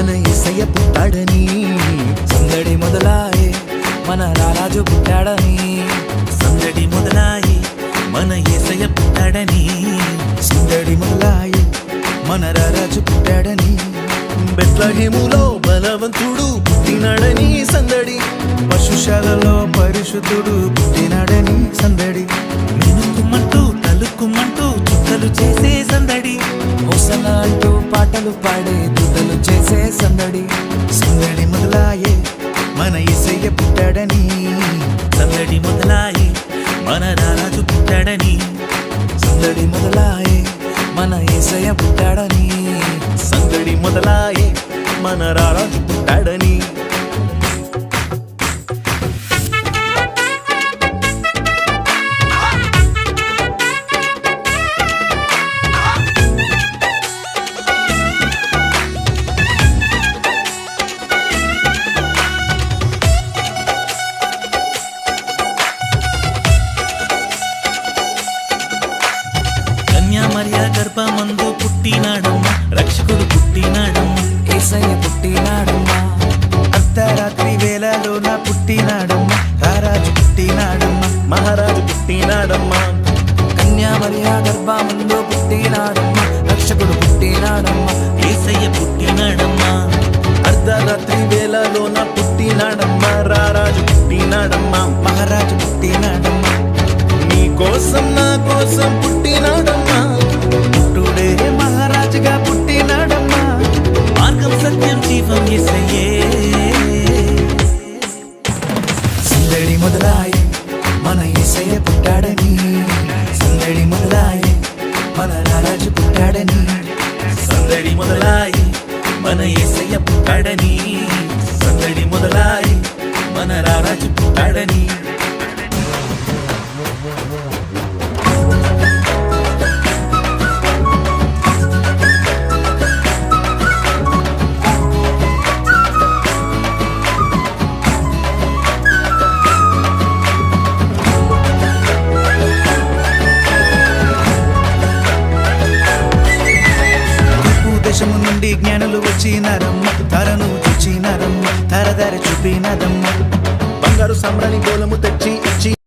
మన ఇసయ్య పుట్టాడని. సందడి మొదలాయి మన రారాజు పుట్టాడని. సందడి మొదలాయి మన ఏసయ్య పుట్టాడని. సందడి మొదలాయి మన రారాజు పుట్టాడని. బెత్లహేములో బలవంతుడు పుట్టినాడని సందడి. పశుశాలలో పరిశుద్ధుడు పుట్టినాడని సందడి. మినుకుమంటూ తలుక్కుమంటూ చుక్కలు చేసే సందడి. హోసన అంటూ పాటలు పాడే సందడి సందడి మొదలాయే మన ఇసయ్య పుట్టాడని. సందడి మొదలా పుట్టినాడమ్మ ఏసయ్య పుట్టినాడమ్మా. అర్ధరాత్రి వేళలోన పుట్టినాడమ్మ. రారాజు పుట్టినాడమ్మ. మహారాజు పుట్టినాడమ్మా. కన్యామర్యా గర్భమందు పుట్టినాడమ్మా. రక్షకుడు పుట్టినాడమ్మా. ఏసయ్య పుట్టినాడమ్మా. అర్ధరాత్రి వేళలోన పుట్టినాడమ్మ. రారాజు పుట్టినాడమ్మ. మహారాజు పుట్టినాడమ్మ. నీ కోసం నా కోసం జ్ఞానులు ధరను తరను ధర ధర చూపినదమ్మ బంగారు సామ్రాణి గోలము తెచ్చి ఇచ్చి